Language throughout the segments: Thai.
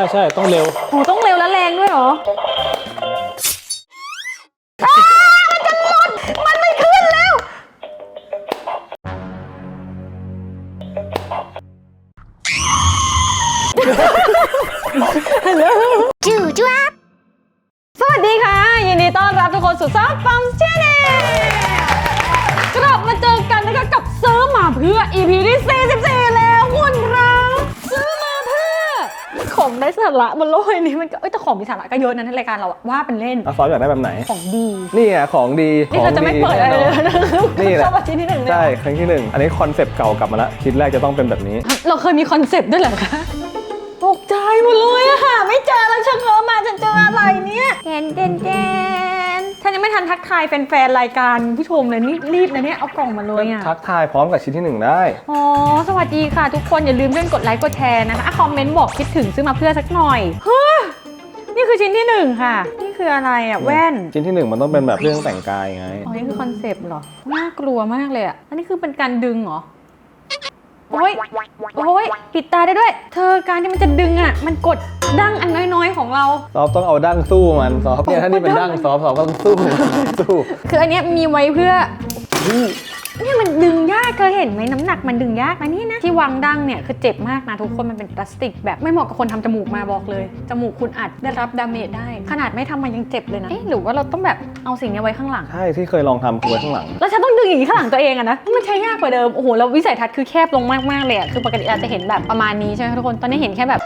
ช่ใช่ต้องเร็ว โหต้องเร็วและแรงด้วยเหรอ ระบนโลกนี้มันก็เอ้ยแต่ของมีสาระก็เยอะนะในรายการเราอะว่าเป็นเล่นอะซอฟอยากได้แบบไหน ของดี นี่ไงของดีนี่เราจะไม่เปิดอะไรเลยนะนี่แหละชอบอาชิ้นที่หนึ่งเลยใช่ครั้งที่หนึ่งอันนี้คอนเซปต์เก่ากลับมาแล้วชิ้นแรกจะต้องเป็นแบบนี้ เราเคยมีคอนเซปต์ด้วยเหรอคะตกใจหมดเลยอะค่ะ ไม่เจอแล้วฉันเงอมาฉันเจออะไรเนี่ยเดนเดนเดน ท่านยังไม่ทันทักทายแฟนๆรายการผู้ชมเลยนี่รีบนะเนี่ยเอากล่องมาเลยอะทักทายพร้อมกับชิ้นที่หนึ่งได้ อ๋อ สวัสดีค่ะ ทุกคนอย่าลืมเล่นกดไลค์กดแชร์นะคะอะคอมเมนต์บอกคิดถึงซื้อมาเพื่อสักหน่อยเฮ้ยนี่คือชิ้นที่หนึ่งค่ะ นี่คืออะไรอะแว่น ชิ้นที่หนึ่งมันต้องเป็นแบบเรื่องแต่งกายไง อ๋อ นี่คือคอนเซปต์เหรอ น่ากลัวมากเลยอะอันนี้คือเป็นการดึงเหรอ โอ้ยโอ้ยปิดตาได้ด้วย เธอการที่มันจะดึงอะมันกด ดั้งอันน้อยๆของเรา ซอฟต้องเอาดั้งสู้มันซอฟเนี่ยถ้านี่เป็นดั้งซอฟซอฟก็ต้องสู้สู้คืออันเนี้ยมีไว้เพื่อเนี่ยมันดึงยากเคยเห็นไหมน้ำหนักมันดึงยากนะนี่นะที่วางดั้งเนี่ยคือเจ็บมากนะทุกคนมันเป็นพลาสติก แบบไม่เหมาะกับคนทำจมูกมาบอกเลย จมูกคุณอาจได้รับดาเมจได้ ขนาดไม่ทำมันยังเจ็บเลยนะเอ๊ะหรือว่าเราต้องแบบเอาสิ่งเนี้ยไว้ข้างหลังใช่ที่เคยลองทำคือไว้ข้างหลัง แล้วฉันต้องดึงอย่างนี้ข้างหลังตัวเองอะนะมันใช้ยากกว่าเดิมโอ้โหแล้ววิสัยทัศน์คือแคบลงมากๆเลยอะคือปกติเราจะเห็นแบบประมาณนี้ใช่ไหมคะทุกคนตอนนี้เห็นแค่แบบ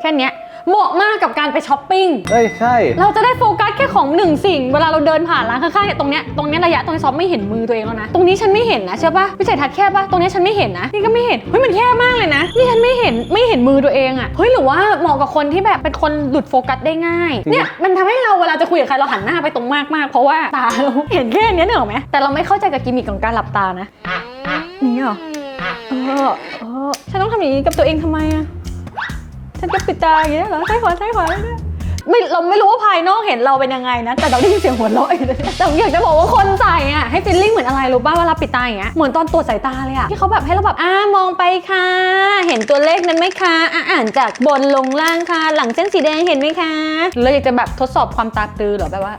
แค่เนี้ย เหมาะมากกับการไปช้อปปิ้ง เอ้ยใช่ เราจะได้โฟกัสแค่ของหนึ่งสิ่ง เวลาเราเดินผ่านร้านข้างๆเนี่ยตรงเนี้ยตรงเนี้ยระยะตรงนี้ซอฟไม่เห็นมือตัวเองแล้วนะ ตรงนี้ฉันไม่เห็นนะใช่ปะวิสัยทัศน์แคบปะตรงนี้ฉันไม่เห็นนะนี่ก็ไม่เห็นเฮ้ยมันแคบมากเลยนะนี่ฉันไม่เห็นไม่เห็นมือตัวเองอะเฮ้ยหรือว่าเหมาะกับคนที่แบบเป็นคนหลุดโฟกัสได้ง่ายเนี่ยมันทำให้เราเวลาจะคุยกับใครเราหันหน้าไปตรงมากๆเพราะว่าตาเราเห็นแค่เนี้ยเหนอะไหมแต่เราไม่เข้าใจกับกิมมิคของการหลับตานะนี่เหรอเออเออฉันต้องทำอย่างนี้กับตัวเองทำไมอะ ฉันจะปิดตาอย่างนี้เหรอใช่ขวาใช่ขวาเนี่ยไม่เราไม่รู้ว่าภายนอกเห็นเราเป็นยังไงนะ แต่เราได้ยินเสียงหัวเราะอยู่เลยแต่อยากจะบอกว่าคนใส่อะให้ฟีลลิ่งเหมือนอะไรรู้ป่ะเวลาปิดตาอย่างเงี้ยเหมือนตอนตรวจสายตาเลยอะที่เขาแบบให้เราแบบอ่ามองไปค่ะ เห็นตัวเลขนั้นไหมคะอะอ่านจากบนลงล่างค่ะ หลังเส้นสีแดงเห็นไหมคะหรือเราอยากจะแบบทดสอบความตาตือเหรอแบบว่า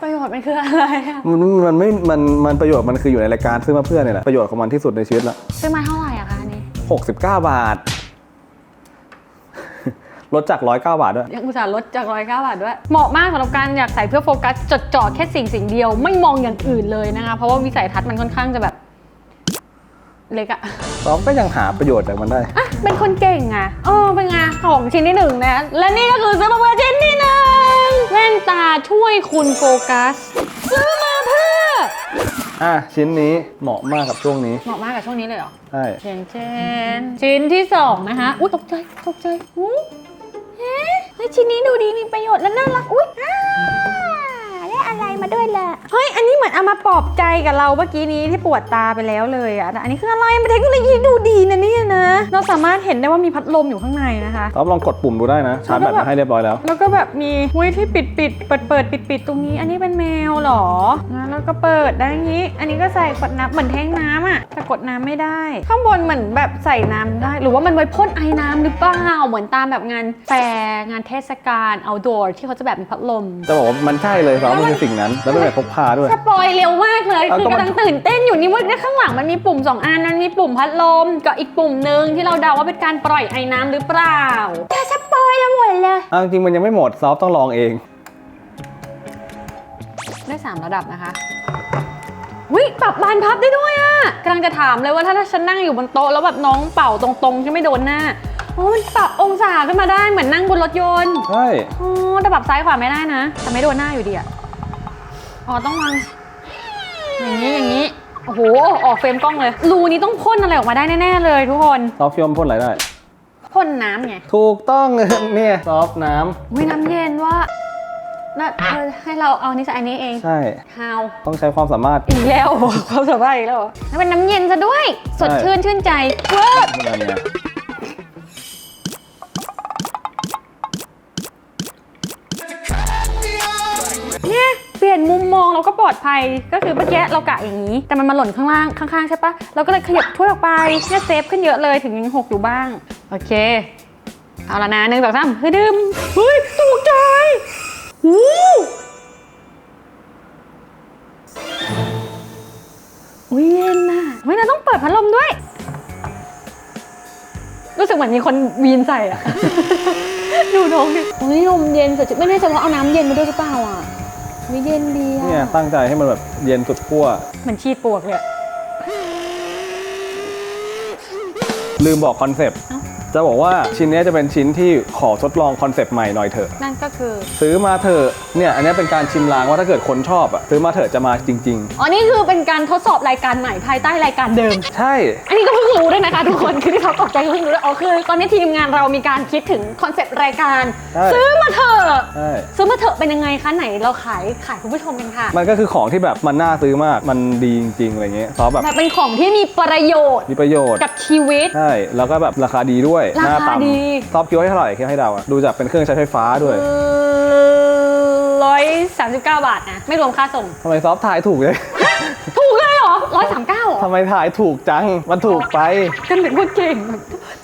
ประโยชน์มันคืออะไรอะมันมันไม่มันมันประโยชน์มันคืออยู่ในรายการซื้อมาเพื่อนเนี่ยแหละประโยชน์ของมันที่สุดในชีวิตละซื้อมาเท่าไหร่อะคะอันนี้ 69 บาท ลดจาก 109 บาทด้วย ยังอุตส่าห์ลดจากร้อยเก้าบาทด้วย เหมาะมากสำหรับการอยากใส่เพื่อโฟกัส จดจ่อแค่สิ่งสิ่งเดียวไม่มองอย่างอื่นเลยนะคะ เพราะว่าวิสัยทัศน์มันค่อนข้างจะแบบเล็กอะซอฟก็ยังหาประโยชน์จากมันได้ อะเป็นคนเก่งอะเออเป็นไงของชิ้นที่หนึ่งนะ และนี่ก็คือซื้อมาเพื่อชิ้นที่หนึ่งแว่นตาช่วยคุณโฟกัส ซื้อมาเพื่อ อะชิ้นนี้เหมาะมากกับช่วงนี้ เหมาะมากกับช่วงนี้เลยเหรอใช่เชนเชนชิ้นที่สองนะคะ อุ้ยตกใจตกใจอู้เฮ้ยเฮ้ยชิ้นนี้ดูดีมีประโยชน์และน่ารัก อุ้ยอ่าได้ อะไรมาด้วยล่ะเฮ้ย อันนี้เหมือนเอามาปลอบใจกับเราเมื่อกี้นี้ที่ปวดตาไปแล้วเลยอะแต่อันนี้คืออะไรมันเทคโนโลยีดูดีนะเนี่ยนะ เราสามารถเห็นได้ว่ามีพัดลมอยู่ข้างในนะคะซอฟลองกดปุ่มดูได้นะ ชาร์จแบตมาให้เรียบร้อยแล้ว แล้วก็แบบมีหุ้ยที่ปิดปิดเปิดเปิดปิดปิดตรงนี้ อันนี้เป็นแมวเหรอนะแล้วก็เปิดได้อย่างนี้ อันนี้ก็ใส่กดน้ำเหมือนแทงน้ำอะแต่กดน้ำไม่ได้ ข้างบนเหมือนแบบใส่น้ำได้ หรือว่ามันไว้พ่นไอ้น้ำหรือเปล่าเหมือนตามแบบงานแฟร์งานเทศกาล outdoor ที่เขาจะแบบมีพัดลม จะบอกว่ามันใช่เลยซอฟมันคือสิ่งนั้น แล้วเป็นแบบพกพาด้วย สปอยเร็วมากเลยเอาคือก็มัน กำลังตื่นเต้นอยู่นี่ว่าเนี่ยข้างหลังมันมีปุ่มสองอันมันมีปุ่มพัดลมกับอีกปุ่มหนึ่งที่เราเดาว่าเป็นการปล่อยไอ้น้ำหรือเปล่าแต่สปอยแล้วหมดเลยเอาจริงๆมันยังไม่หมดซอฟต้องลองเอง ได้3ระดับนะคะวิปรับบานพับได้ด้วยอะกำลังจะถามเลยว่าถ้าฉันนั่งอยู่บนโต๊ะแล้วแบบน้องเป่าตรงๆที่ไม่โดนหน้าโอ้มันปรับองศาขึ้นมาได้เหมือนนั่งบนรถยนต์ ใช่ อ๋อแต่ปรับซ้ายขวาไม่ได้นะ แต่ไม่โดนหน้าอยู่ดีอะ อ๋อต้องวางอย่างนี้อย่างนี้ โอ้โห ออกเฟรมกล้องเลย รูนี้ต้องพ่นอะไรออกมาได้แน่ๆเลยทุกคน ซอฟคิดว่ามันพ่นอะไรได้ พ่นน้ำไงถูกต้อง เนี่ยซอฟน้ำวิน้ำเย็นว่าน่าเออให้เราเอานิสัยอันนี้เองใช่ How ต้องใช้ความสามารถ อีกแล้วความสบายอีกแล้วเหรอแล้วเป็นน้ำเย็นซะด้วย สดใช่ ชื่นชื่นใจเวิร์ดอะไรเนี่ยเนี่ย เราก็ปลอดภัยก็คือเมื่อกี้เรากะอย่างนี้ แต่มันมาหล่นข้างล่างข้างๆใช่ปะเราก็เลยขยับถ้วยออกไปเนี่ยเซฟขึ้นเยอะเลยถึงยังหกอยู่บ้าง โอเค เอาละนะหนึ่งสองสามเฮ้ยดื่มเฮ้ยตกใจหูอุ้ยเย็นน่ะเฮ้ยเราต้องเปิดพัดลมด้วย รู้สึกเหมือนมีคนวีนใส่อะดูน้องดิอุ้ยลมเย็นสดชื่นไม่แน่ใจว่าเอาน้ำเย็นมาด้วยหรือเปล่าอะ วิเย็นดีอะเนี่ยตั้งใจให้มันแบบเย็นสุดขั้วเหมือนชีดปวกเลยอะลืมบอกคอนเซปต์ เอ้า จะบอกว่าชิ้นเนี้ยจะเป็นชิ้นที่ขอทดลองคอนเซปต์ใหม่หน่อยเถอะ นั่นก็คือ ซื้อมาเถอะเนี่ยอันเนี้ยเป็นการชิมลางว่าถ้าเกิดคนชอบอะซื้อมาเถอะจะมาจริง อ๋อ นี่คือเป็นการทดสอบรายการใหม่ภายใต้รายการเดิม ๆ ใช่ อันนี้ก็เพิ่งรู้ด้วยนะคะทุกคน คือที่เขาตกใจก็เพิ่งรู้ด้วยอ๋อคือ ตอนนี้ทีมงานเรามีการคิดถึงคอนเซปต์รายการ ใช่ ซื้อมาเถอะใช่ ซื้อมาเถอะเป็นยังไงคะไหนเราขายขายคุณผู้ชมกันค่ะ มันก็คือของที่แบบมันน่าซื้อมากมันดีจริงๆอะไรเงี้ยซอฟแบบแบบเป็นของที่มีประโยชน์มีประโยชน์กับชีวิต ใช่แล้วก็แบบราคาดีด้วยราคาหน้าต่ดีำซอฟคิดว่าให้เท่าไหร่คิดว่าให้เดาอะดูจากเป็นเครื่องใช้ไฟฟ้าด้วยร้อยสามสิบเก้าบาทนะ ไม่รวมค่าส่ง ทำไมซอฟถ่ายถูกเลยถูกเลยเหรอร้อยสามเก้าเหรอทำไมถ่ายถูกจัง มันถูกไป กันเป็นคนเก่ง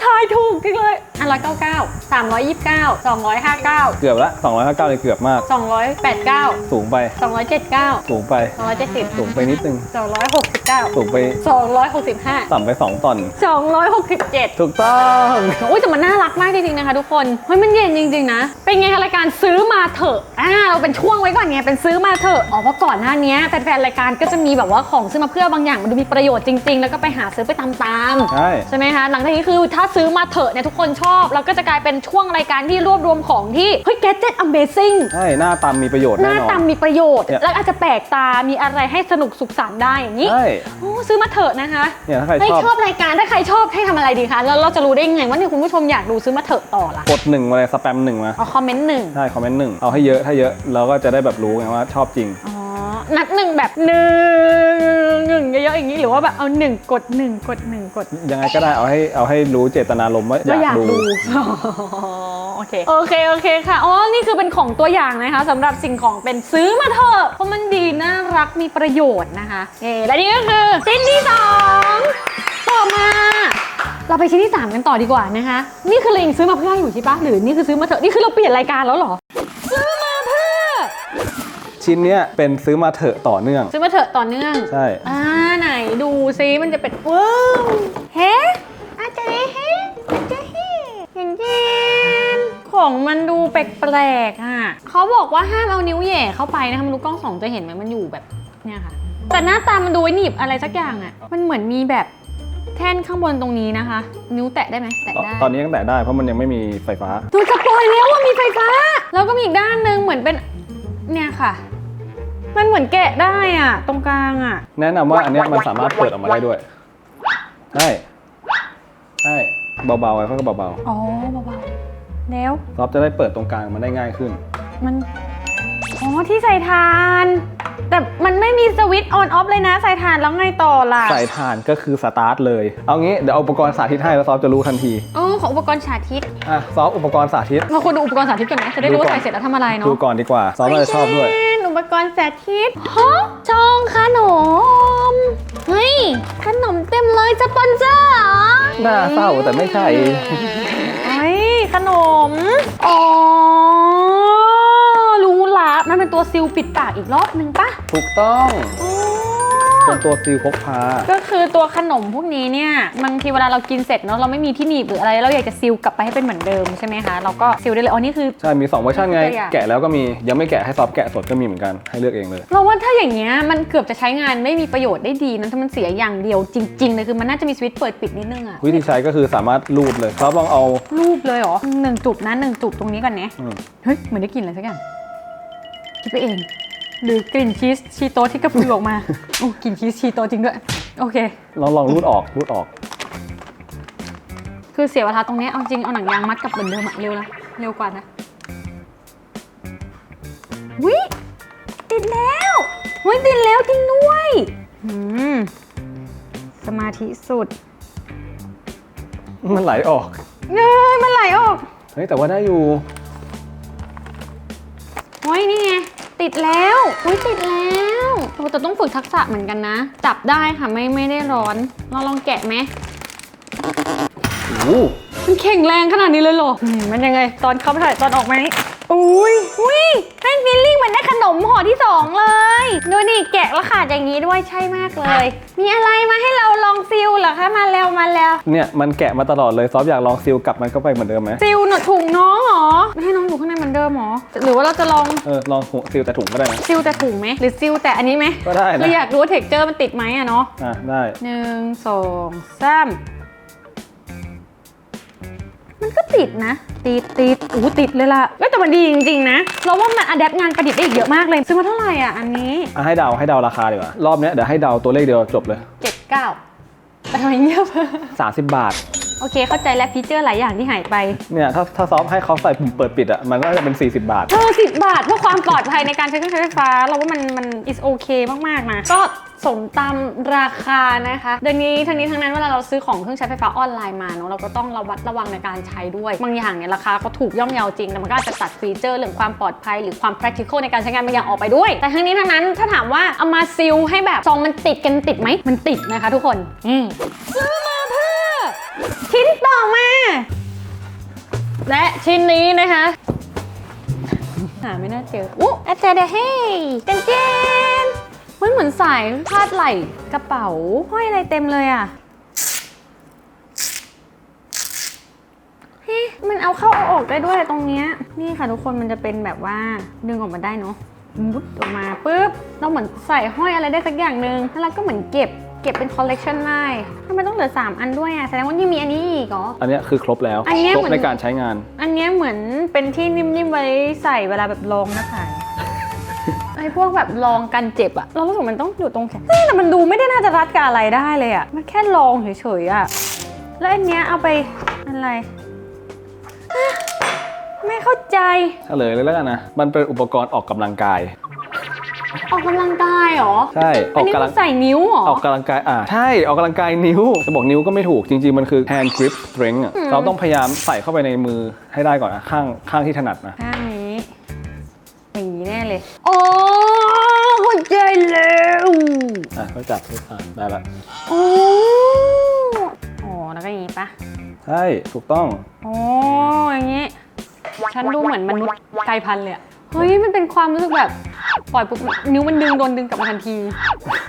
ทายถูกจริงเลยอะร้อยเก้าเก้าสามร้อยยี่สิบเก้าสองร้อยห้าเก้าเกือบละ259เลยเกือบมาก สองร้อยแปดเก้าสูงไป สองร้อยเจ็ดเก้าสูงไป สองร้อยเจ็ดสิบสูงไปนิดนึง สองร้อยหกสิบเก้าสูงไปสองร้อยหกสิบห้าต่ำไป 2ตอน สองร้อยหกสิบเจ็ด ถูกต้องโอ้ยแต่มันน่ารักมากจริงๆนะคะทุกคนเฮ้ยมันเย็นจริง ๆ นะ เป็นไงคะรายการซื้อมาเถอะอ่าเราเป็นช่วงไว้ก่อนไงเป็นซื้อมาเถอะอ๋อเพราะก่อนหน้านี้แฟนๆรายการก็จะมีแบบว่าของซื้อมาเพื่อบางอย่างมันดูมีประโยชน์จริง ๆ แล้วก็ไปหาซื้อไปตามๆใช่ใช่ไหมคะหลังจากนี้คือถ้าซื้อมาเถอะเนี่ยทุกคนชอบแล้วก็จะกลายเป็นช่วงรายการที่รวบรวมของที่เฮ้ย gadget amazing ใช่หน้าตามมีประโยชน์หแน่น้านอน ตามมีประโยชน์ เนี่ย แล้วอาจจะแปลกตา มีอะไรให้สนุกสุขสันต์ได้อย่างนี้ใช่โอ้ซื้อมาเถอะนะคะเนี่ยถ้าใครเฮ้ยชอบ ชอบรายการถ้าใครชอบให้ทำอะไรดีคะแล้วเราจะรู้ได้ยังไงว่าเนี่ยคุณผู้ชมอยากดูซื้อมาเถอะต่อล่ะกดหนึ่งมาเลยสแปมหนึ่งมา เอาคอมเมนต์หนึ่งใช่ คอมเมนต์หนึ่งเอาให้เยอะถ้าเยอะเราก็จะได้แบบรู้ไงว่าชอบจริง อ๋อนัดหนึ่งแบบหนึ่งหนึ่งเยอะ ๆอย่างนี้หรือว่าแบบเอาหนึ่งกดหนึ่งกดหนึ่งกดยังไงก็ได้เอาให้เอาให้รู้เจตนารมณ์ว่าอก็อยากากดูดูอ๋อโอเคโอเคโอเคค่ะอ๋อนี่คือเป็นของตัวอย่างนะคะสำหรับสิ่งของเป็นซื้อมาเถอะเพราะมันดีน่ารักมีประโยชน์นะคะเอและนี่ก็คือชิ้นที่สองต่อมา เราไปชิ้นที่3กันต่อดีกว่านะคะ นี่คือเรายังซื้อมาเพื่ออยู่ใช่ปะหรือนี่คือซื้อมาเถอะนี่คือเราเปลี่ยนรายการแล้วเหรอซื้อมาเพื่อ ชิ้นเนี้ยเป็นซื้อมาเถอะต่อเนื่อง ซื้อมาเถอะต่อเนื่องใช่ อ่าไหนดูซิมันจะเป็นว้าวเฮ้อาจารย์เฮ้อาจารย์เฮ้เห็นเย็นของมันดูแปลกๆอะเขาบอกว่าห้ามเอานิ้วแหย่เข้าไปนะคะไมันรู้กล้องสองจะเห็นไหมมันอยู่แบบเนี่ยค่ะ แต่หน้าตามันดูไว้หนีบอะไรสักอย่างอะ มันเหมือนมีแบบแท่นข้างบนตรงนี้นะคะ นิ้วแตะได้ไหมแตะตอนได้ ตอนนี้ยังแตะได้เพราะมันยังไม่มีไฟฟ้าดูสปอยแล้วว่ามีไฟฟ้า แล้วก็มีอีกด้านหนึ่งเหมือนเป็นเนี่ยค่ะ มันเหมือนแกะได้อะ ตรงกลางอะ แนะนำว่าอันเนี้ยมันสามารถเปิดออกมาได้ด้วยใช่ใช่เบาๆไว้เขาก็เบาอ๋อเบาๆแล้วๆซอฟจะได้เปิดตรงกลางมันได้ง่ายขึ้น มัน อ๋อ ที่ใส่ทาน แต่มันไม่มีสวิตช์ออนออฟเลยนะ ใส่ทานแล้วไงต่อล่ะใส่ถ่านก็คือสตาร์ทเลย เอางี้เดี๋ยวเอาอุปกรณ์สาธิตให้แล้วซอฟจะรู้ทันทีอ๋อของอุปกรณ์สาธิต อะซอฟอุปกรณ์สาธิตเราควรดูอุปกรณ์สาธิตก่อนไหมจะได้รู้ว่าดูก่อน ใส่เสร็จแล้วทำอะไรเนาะดูก่อนดีกว่าซอฟน่าจะชอบด้วยเฮ้อุ ปกรณ์สาธิตฮะจองขนม เฮ้ย ขนมเต็มเลยสปอนเซอร์เหรอน่าเศร้าแต่ไม่ใช่ เฮ้ย ขนม อ๋อ รู้ละมันเป็นตัวซิลปิดปากอีกรอบนึงปะถูกต้องอ๋อ เป็นตัวซีลพกพา ก็คือตัวขนมพวกนี้เนี่ยบางทีเวลาเรากินเสร็จเนาะเราไม่มีที่หนีบหรืออะไร เราอยากจะซีลกลับไปให้เป็นเหมือนเดิมใช่ไหมคะเราก็ซีลได้เลยอ๋อนี่คือ ใช่ มี2เวอร์ชันไงตัวอย่างแกะแล้วก็มี ยังไม่แกะให้ซอฟแกะสดก็มีเหมือนกัน ให้เลือกเองเลย เราว่าถ้าอย่างเงี้ยมันเกือบจะใช้งานไม่มีประโยชน์ได้ดีนะถ้ามันเสียอย่างเดียวจริงๆเลยคือมันน่าจะมีสวิตช์เปิดปิดนิดนึงอะวิธีใช้ก็คือสามารถรูดเลยซอฟลองเอารูปเลยเหรอหนึ่งจุดนะหนึ่งจุดตรงนี้ก่อนเนี่ยอืม เฮ้ยเหมือนได้กลิ่นอะไรสักอย่างคิดไปเอง หรือกลิ่นชีสชีโตะที่กระพือออกมา โอ้กลิ่นชีสชีโตะจริงด้วย โอเคลองลองรูดออกรูดออก คือเสียเวลาตรงเนี้ยเอาจริงเอาหนังยางมัดกับเหมือนเดิมอะเร็วนะเร็วกว่านะ วิติดแล้ววิติดแล้วจริงด้วยอืมสมาธิสุดมันไหลออกเอ้ยมันไหลออก เฮ้ยแต่ว่าได้อยู่ โอ้ยนี่ไง ติดแล้วอุ้ยติดแล้วโอ้แต่ต้องฝึกทักษะเหมือนกันนะ จับได้ค่ะไม่ไม่ได้ร้อน เราลองแกะไหมโอ้โหมันแข็งแรงขนาดนี้เลยเหรออืมมันยังไง ตอนเข้าไปถ่ายตอนออกไหมอุ้ยอุ้ยให้ฟีลลิ่งเหมือนได้ขนมห่อที่สองเลย ดูดิแกะแล้วขาดอย่างนี้ด้วยใช่มากเลย มีอะไรมาให้เราลอง ซิลเหรอคะมาแล้วมาแล้วเนี่ยมันแกะมาตลอดเลยซอฟอยากลองซิลกลับมันเข้าไปเหมือนเดิมไหมซิลหนวดถุงน้องเหรอไม่ให้น้องอยู่ข้างในเหมือนเดิมเหรอหรือว่าเราจะลองเออลองหุซิลแต่ถุงก็ได้นะซิลแต่ถุงไหมหรือซิลแต่อันนี้ไหมก็ได้นะเราอยากรู้ว่าเท็กเจอร์มันติดไหมอะเนาะอะได้หนึ่งสองสามมันก็ติดนะ ติดติดอู้ติดเลยล่ะเอ้ยแต่มันดีจริงๆนะ เราว่ามันอัดแอปงานประดิษฐ์ได้อีกเยอะมากเลยซื้อมาเท่าไหร่อะอันนี้อะให้เดาให้เดาราคาดีกว่ารอบเนี้ยเดี๋ยวให้เดาตัวเลขเดียวจบเลยเจ็ดเก้า แต่ทำไมเงียบ 30 บาท โอเค เข้าใจแล้วฟีเจอร์หลายอย่างที่หายไปเนี่ยถ้าถ้าซอฟให้เขาใส่ปุ่มเปิดปิดอะมันก็จะเป็น 40 บาท เออสิบบาทเพื่อความปลอดภัยในการใช้เครื่องใช้ไฟฟ้า เราว่ามันมัน is okay มาก ๆ นะ ก็สมตามราคานะคะเดี๋ยวนี้ทั้งนี้ทั้งนั้นเวลาเราซื้อของเครื่องใช้ไฟฟ้าออนไลน์มาเนาะเราก็ต้องระวัดระวังในการใช้ด้วย บางอย่างเนี่ยราคาก็ถูกย่อมเยาจริงแต่มันก็อาจจะตัดฟีเจอร์เรื่องความปลอดภัย หรือความ practical ในการใช้งานบางอย่างออกไปด้วย แต่ทั้งนี้ทั้งนั้นถ้าถามว่าเอามาซิลให้แบบซองมันติดกันติดไหมมันติดนะคะ ทุกคนอืมซื้อมาเพื่อ ชิ้นต่อมา และชิ้นนี้นะคะ หาไม่น่าเจออุ๊อาจารย์เดเฮ้เจนเจนมันเหมือนสายคาดไหล่กระเป๋าห้อยอะไรเต็มเลยอะเฮ้มันเอาเข้าเอาออกได้ด้วยตรงเนี้ยนี่ค่ะทุกคนมันจะเป็นแบบว่าดึงออกมาได้เนาะมุดออกมาปุ๊บเราเหมือนใส่ห้อยอะไรได้สักอย่างหนึ่งแล้วเราก็เหมือนเก็บ ก็บเป็นคอลเลกชันได้ทำไมต้องเหลือ 3 อันด้วยอะแสดงว่ายังมีอันนี้อีกเหรอ อันเนี้ยคือครบแล้ว อันเนี้ยครบเหมือน ในการใช้งาน อันเนี้ยเหมือนเป็นที่นิ่มๆไว้ใส่เวลาแบบรองหน้าผาก ไอ้พวกแบบรองกันเจ็บอะเรารู้สึกมันต้องอยู่ตรงแขนเฮ้ยแต่มันดูไม่ได้น่าจะรัดกับอะไรได้เลยอะมันแค่รองเฉยๆอะแล้วอันเนี้ยเอาไปอะไรฮะไม่เข้าใจ เฉลยเลยแล้วกันนะ มันเป็นอุปกรณ์ออกกำลังกาย ออกกำลังกายเหรอ ใช่ออัอนกนี้กำมัลันงใส่นิ้วเหรอ ออกกำลังกายอ่าใช่ออกกำลังกายนิ้วจะบอกนิ้วก็ไม่ถูกจริงๆ มันคือ hand grip strength อะอืม เราต้องพยายามใส่เข้าไปในมือให้ได้ก่อนนะข้างข้างที่ถนัดนะ ข้างนี้อย่างนี้แน่เลย โอ้เข้าใจแล้วอะก็จับทุกอันได้ละโอ้อ๋อแล้วก็อย่างนี้ปะใช่ถูกต้องโอ้อย่างนี้ ฉันดูเหมือนมนุษย์กลายพันธุ์เลยอะเฮ้ย มันเป็นความรู้สึกแบบ ปล่อยปุ๊บนิ้วมันดึงโดนดึงกลับมาทันที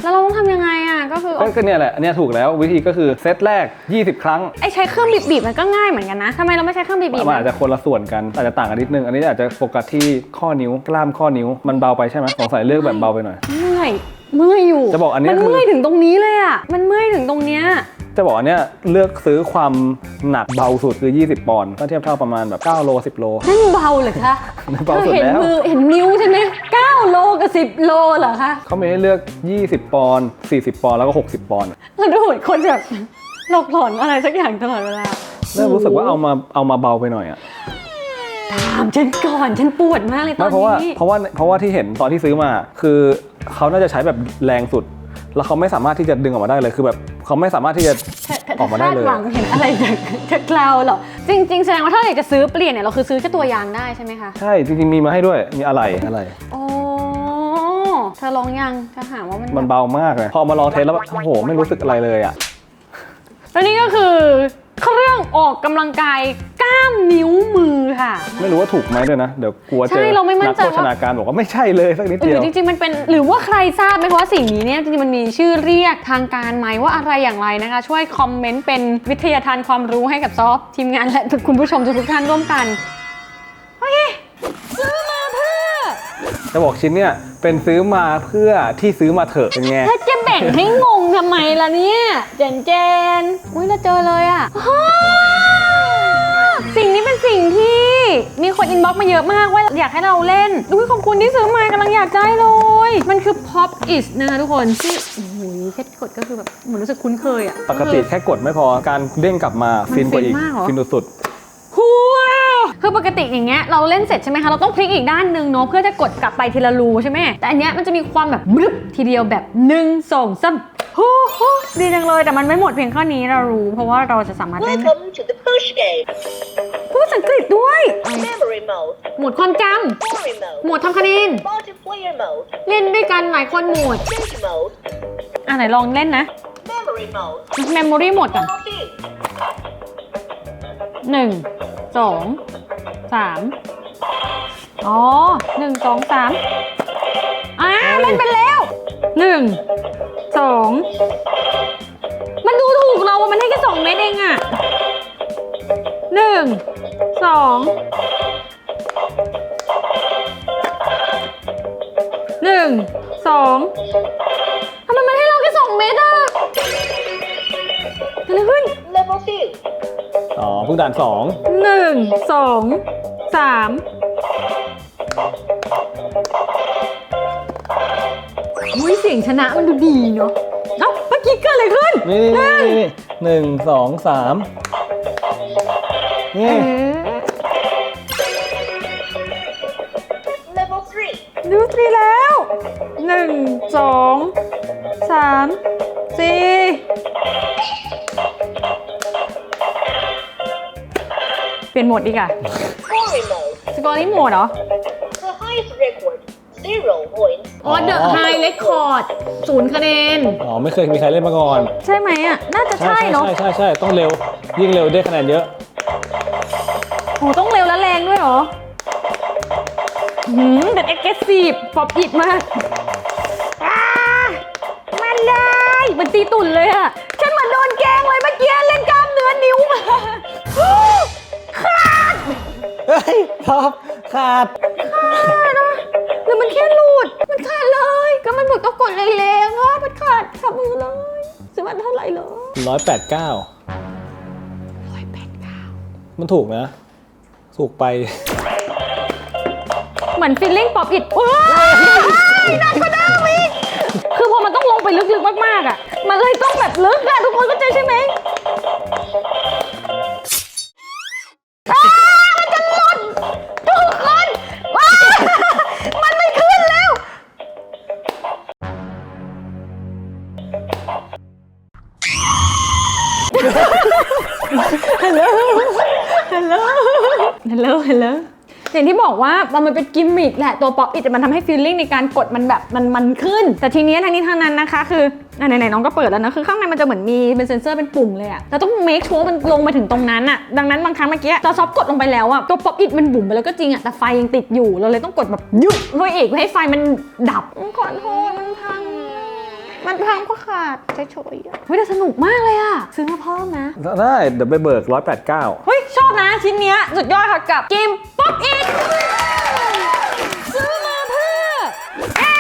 แล้วเราต้องทำยังไงอะก็คือ ก็ก็เนี่ยแหละ อันเนี้ยถูกแล้ววิธีก็คือเซตแรก 20 ครั้ง ไอ้ใช้เครื่องบีบๆมันก็ง่ายเหมือนกันนะทำไมเราไม่ใช้เครื่องบีบๆมันอะอาจจะคนละส่วนกัน อาจจะต่างกันนิดนึง อันนี้อาจจะโฟกัสที่ข้อนิ้วกล้ามข้อนิ้วมันเบาไปใช่ไหมสงสัยเลือกแบบเบาไปหน่อยเมื่อยเมื่อยอยู่จะบอกอันเนี้ยมันคือ เมื่อยถึงตรงนี้เลยอะมันเมื่อยถึงตรงเนี้ย จะบอกอันเนี้ยเลือกซื้อความหนักเบาสุดคือ 20 ปอนด์ก็เทียบเท่าประมาณแบบ9โล10 โล นั่นเบาเหรอคะเบาสุดธอเห็นแล้ว มือเห็นนิ้วใช่ไหม9โลกับ 10 โลเหรอคะเขามีให้เลือก 20 ปอนด์ 40 ปอนด์แล้วก็ 60 ปอนด์เราดูเหมือนคนแบบหลอกหลอนอะไรสักอย่างตลอดเวลาเริ่มรู้สึกว่าเอามาเอามาเบาไปหน่อยอะถามฉันก่อนฉันปวดมากเลยตอไม่นเพราะว่านี้ เพราะว่าเพราะว่าที่เห็นตอนที่ซื้อมา คือเขาน่าจะใช้แบบแรงสุด แล้วเขาไม่สามารถที่จะดึงออกมาได้เลยคือแบบเขาไม่สามารถที่จะ เธอเธอออกมาได้เลย คดหวังเห็นอะไรจากจากเราเหรอ จริง ๆ แสดงว่าถ้าเราอยากจะซื้อเปลี่ยนเนี่ยเราคือซื้อแค่ตัวยางได้ใช่ไหมคะ ใช่จริงๆมีมาให้ด้วยมีอะไรอะไร โอ้เธอลองยังจะหาว่ามันมันเบามากเลยพอมาลองเทสแล้วแบบโอ้โหไม่รู้สึกอะไรเลยอะ แล้วนี่ก็คือ เครื่องออกกำลังกายกล้ามนิ้วมือค่ะ ไม่รู้ว่าถูกไหมด้วยนะ เดี๋ยวกลัวเจใช่อเราไม่มั่นนัใจโภว่า ชนาการบอกว่าไม่ใช่เลยสักนิดหเดีรืยอว จริงๆ มันเป็นหรือว่าใครทราบไหมคะว่าสิ่งนี้เนี่ยจริงๆ มันมีชื่อเรียกทางการไหมว่าอะไรอย่างไรนะคะ ช่วยคอมเมนต์เป็นวิทยาทานความรู้ให้กับซอฟทีมงานและคุณผู้ชมทุกๆท่านร่วมกัน โอเค ซื้อมาเพื่อจะบอกชิ้นเนี่ยเป็นซื้อมาเพื่อที่ซื้อมาเถอะเป็นไงแล้วจะ แบ่งให้งงทำไมล่ะเนี่ย เจนเจน อุ้ยเราเจอเลยอะฮ่าสิ่งนี้เป็นสิ่งที่มีคนอินบ็อกซ์มาเยอะมากว่าอยากให้เราเล่นอุ้ยขอบคุณที่ซื้อมากำลังอยากได้เลย มันคือ Pop Is นะคะทุกคนที่โอ้โหแค่กดก็คือแบบเหมือนรู้สึกคุ้นเคยอะปกติแค่กดไม่พอการเด้งกลับมาฟินกว่าอีกฟินมากเหรอ ฟินสุดฮูว้าว คือปกติอย่างเงี้ยเราเล่นเสร็จใช่ไหมคะเราต้องพลิกอีกด้านหนึ่งเนาะเพื่อจะกดกลับไปทีละรูใช่ไหมแต่อันเนี้ยมันจะมีความแบบบลึบทีเดียวแบบหนึ่งสองสามฮู้ฮู้ดีจังเลยแต่มันไม่หมดเพียงแค่นี้เรารู้ เพราะว่าเราจะสามารถเล่น Welcome to the push game. พูดภาษาอังกฤษด้วย Memory mode. หมวดความจ Story ำ mode. หมวดทำคะแนน Multiplayer mode. เล่นด้วยกันหลายคนหมวด Sync mode. อะไหนลองเล่นนะ Memory mode. Memory หมดอะ Level two. หนึ่งสอง สามอ๋อหนึ่งสองสามอ่าเล่นไปแล้วหนึ่งสองมันดูถูกเราอะมันให้แค่สองเม็ดเองอะหนึ่งสองหนึ่งสองทำไมมันให้เราแค่สองเม็ดอะเกิดอะไรขึ้น Level two. อ๋อเพิ่งด่านสองหนึ่งสอง สามอุ้ยเสียงชนะมันดูดีเนาะเอ้าเมื่อกี้เกิดอะไรขึ้นนี่นี่นี่นี่หนึ่งสองสามเอนี่อ Level three. ดูตรีแล้วหนึ่งสองสามสี่เปลี่ยนโหมดดีกว่า Story mode. สกอร์นี่โหมดเหรอ The highest record. Zero points. อ๋อ The High Record ศูนย์คะแนน อ๋อ ไม่เคยมีใครเล่นมาก่อน ใช่ไหมอะ น่าจะใช่เนาะใช่ใช่ใช่ต้องเร็ว ยิ่งเร็วได้คะแนนเยอะ โหต้องเร็วและแรงด้วยเหรอหืมเป็นเอ็กซ์ซีฟปอบอิดมากอ่ามาเลยเหมันตีตุ่นเลยอะฉันเหมือนโดนแกล้งเลยเมื่อกี้เล่นกล้ามเนื้อนิ้วมาขาด เฮ้ยท็อปขาดขาดอะหรือมันแค่หลุด มันขาดเลย ก็มันบอกต้องกดแรงๆอะมันขาดขับมือเลยซื้อมาเท่าไหร่เหรอร้อยแปดเก้าร้อยแปดเก้ามันถูกนะ ถูกไป เหมือนฟีลลิ่งป๊อปอิดว้ายหนักกว่าเดิมอีกคือพอมันต้องลงไปลึกๆมากๆอะ มันเลยต้องแบบลึกอะทุกคนเข้าใจใช่ไหม ฮัลโหลฮัลโหลอย่างที่บอกว่ามันเป็นกิมมิคแหละตัวป๊อปอิดมันทำให้ฟีลลิ่งในการกดมันแบบมันมันขึ้น แต่ทีเนี้ยทั้งนี้ทั้งนั้นนะคะคือไหนๆน้องก็เปิดแล้วนะคือข้างในมันจะเหมือนมีเป็นเซนเซอร์เป็นปุ่มเลยอะเราต้องเมคชัวร์มันลงมาถึงตรงนั้นอะดังนั้นบางครั้งเมื่อกี้เราซอฟกดลงไปแล้วอะตัวป๊อปอิดมันบุ๋มไปแล้วก็จริงอะแต่ไฟยังติดอยู่เราเลยต้องกดแบบยุบไว้อีกเพื่อให้ไฟมันดับขอโทษมันพัง มันพังเพราะขาดเฉยๆอะเฮ้ยแต่สนุกมากเลยอะซื้อมาเพิ่มนะ ได้เดี๋ยวไปเบิกร้อยแปดเก้าเฮ้ยชอบนะชิ้นเนี้ยสุดยอดค่ะกับเกมป๊อปอินซื้อมาเพื่อเอ๊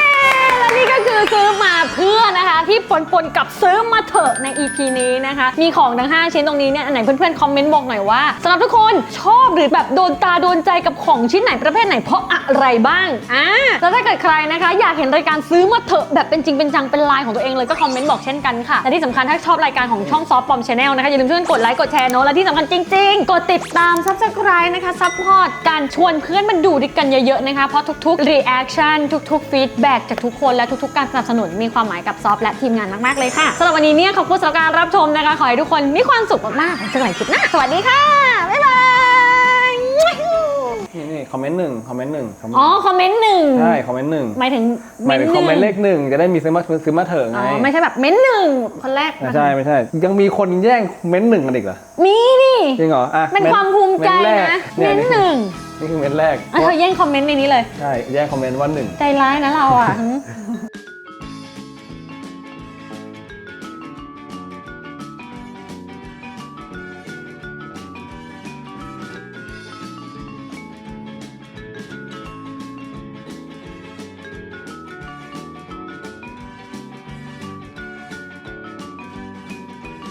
ะและนี่ ก็คือซื้อมาเพื่อนะคะที่ปนปนกับซื้อมาเถอะใน EP นี้นะคะ มีของทั้ง 5 ชิ้นตรงนี้เนี่ยอันไหนเพื่อนๆคอมเมนต์บอกหน่อยว่าสำหรับทุกคนชอบหรือแบบโดนตาโดนใจกับของชิ้นไหนประเภทไหนเพราะอะไรบ้างอ่าแล้วถ้าเกิดใครนะคะ อยากเห็นรายการซื้อมาเถอะแบบเป็นจริงเป็นจังเป็นลายของตัวเองเลยก็คอมเมนต์บอกเช่นกันค่ะและที่สำคัญถ้าชอบรายการของช่องซอฟปอมชาแนลนะคะอย่าลืมช่วยกดไลค์กดแชร์เนอะและที่สำคัญจริง ๆ กดติดตาม subscribe นะคะซัพพอร์ตการชวนเพื่อนมันดูด้วยกันเยอะๆนะคะเพราะทุกๆ reaction ทุกๆ feedback จากทุกคนและทุกๆการสนับสนุนมีความหมายกับซอฟและทีมงานมากๆเลยค่ะสำหรับวันนี้เนี่ยขอบคุณสำหรับการรับชมนะคะ ขอให้ทุกคนมีความสุขมากๆเจอกันใหม่คลิปหน้าสวัสดีค่ะบ๊ายบายนี่นี่คอมเมนต์หนึ่งคอมเมนต์หนึ่งอ๋อคอมเมนต์หนึ่งใช่คอมเมนต์หนึ่งหมายถึงหมายถึงคอมเมนต์เลขหนึ่งจะได้มีซื้อมาซื้อมาเถอะอ๋ไงอไม่ใช่แบบเม้นต์หนึ่งคนแรกไม่ใช่ไม่ใช่ ยังมีคนแย่งเม้นต์หนึ่งกันอีกเหรอมีนี่จริงเหรออะเป็นต์ความภูมิใจเม้แรกนะเยเม้นต์หนึ่งนี่คือเม้นต์แรกอะเธอแย่งคอมเมนต์ในนี้เลยใช่แย่งคอมเมนต์ว่าหนึ่งใจร้ายนะเราอะหืม